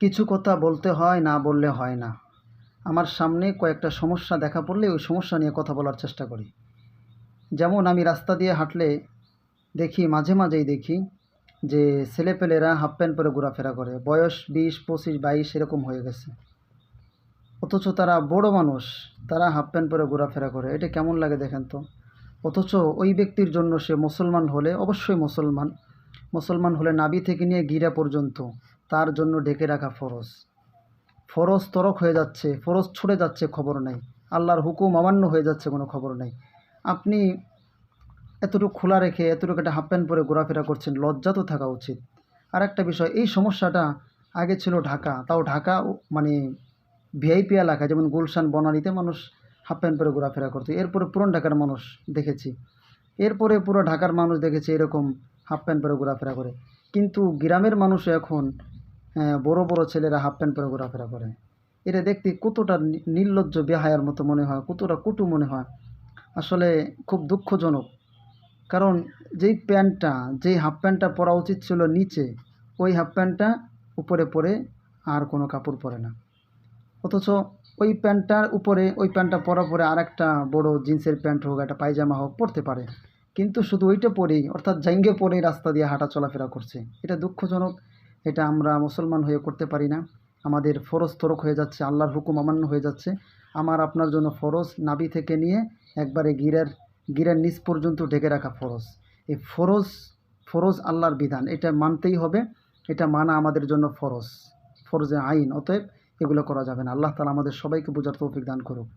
কিছু কথা বলতে হয়, না বললে হয় না। আমার সামনে কয়েকটা সমস্যা দেখা পড়লে ওই সমস্যা নিয়ে কথা বলার চেষ্টা করি। যেমন আমি রাস্তা দিয়ে হাঁটলে দেখি, মাঝে মাঝেই দেখি যে ছেলেপেলেরা হাফ প্যান্ট পরে ঘোরাফেরা করে। বয়স বিশ, পঁচিশ, বাইশ এরকম হয়ে গেছে। অথচ তারা বড় মানুষ, তারা হাফ প্যান্ট পরে ঘোরাফেরা করে। এটা কেমন লাগে দেখেন তো? অথচ ওই ব্যক্তির জন্য সে মুসলমান হলে অবশ্যই মুসলমান। মুসলমান হলে নাবি থেকে নিয়ে গিরা পর্যন্ত। তার জন্য ঢেকে রাখা ফরজ। ফরজ তরক হয়ে যাচ্ছে, ফরজ ছুটে যাচ্ছে খবর নেই। আল্লাহর হুকুম অমান্য হয়ে যাচ্ছে কোনো খবর নেই। আপনি এতটুকু খোলা রেখে, এতটুকু একটা হাফ প্যান্ট পরে ঘোরাফেরা করছেন, লজ্জা তো থাকা উচিত। আর একটা বিষয়, এই সমস্যাটা আগে ছিল ঢাকা, তাও ঢাকা মানে ভিআইপি এলাকা, যেমন গুলশান, বনানীতে মানুষ হাফ প্যান্ট পরে ঘোরাফেরা করতো। এরপরে পুরন ঢাকার মানুষ দেখেছি। এরপরে পুরো ঢাকার মানুষ দেখেছে এরকম হাফ প্যান্ট পরে ঘোরাফেরা করে। কিন্তু গ্রামের মানুষ এখন বড় বড় ছেলেরা হাফ প্যান্ট পরে ঘোরাফেরা করে। এটা দেখতে কতটা নির্লজ্জ, বেহায়ার মতো মনে হয়, কতটা কুটু মনে হয়। আসলে খুব দুঃখজনক। কারণ যেই প্যান্টটা, যেই হাফ প্যান্টটা পরা উচিত ছিল নিচে, ওই হাফ প্যান্টটা উপরে পরে আর কোনো কাপড় পরে না। অথচ ওই প্যান্টটার উপরে, ওই প্যান্টটা পরা পরে আর একটা বড় জিন্সের প্যান্ট হোক, একটা পায়জামা হোক পরতে পারে। কিন্তু শুধু ওইটা পরেই, অর্থাৎ জাইঙ্গে পরেই রাস্তা দিয়ে হাঁটা চলাফেরা করছে। এটা দুঃখজনক। এটা আমরা মুসলমান হয়ে করতে পারি না। আমাদের ফরজ তরক হয়ে যাচ্ছে, আল্লাহর হুকুম অমান্য হয়ে যাচ্ছে। আমার আপনার জন্য ফরজ নাবি থেকে নিয়ে একবারে গিরের গিরের নিচ পর্যন্ত ঢেকে রাখা ফরজ। এই ফরজ ফরজ আল্লাহর বিধান, এটা মানতেই হবে। এটা মানা আমাদের জন্য ফরজ। ফরজে আইন, অতএব এগুলো করা যাবে না। আল্লাহ তালা আমাদের সবাইকে বোঝার তৌফিক দান করুক।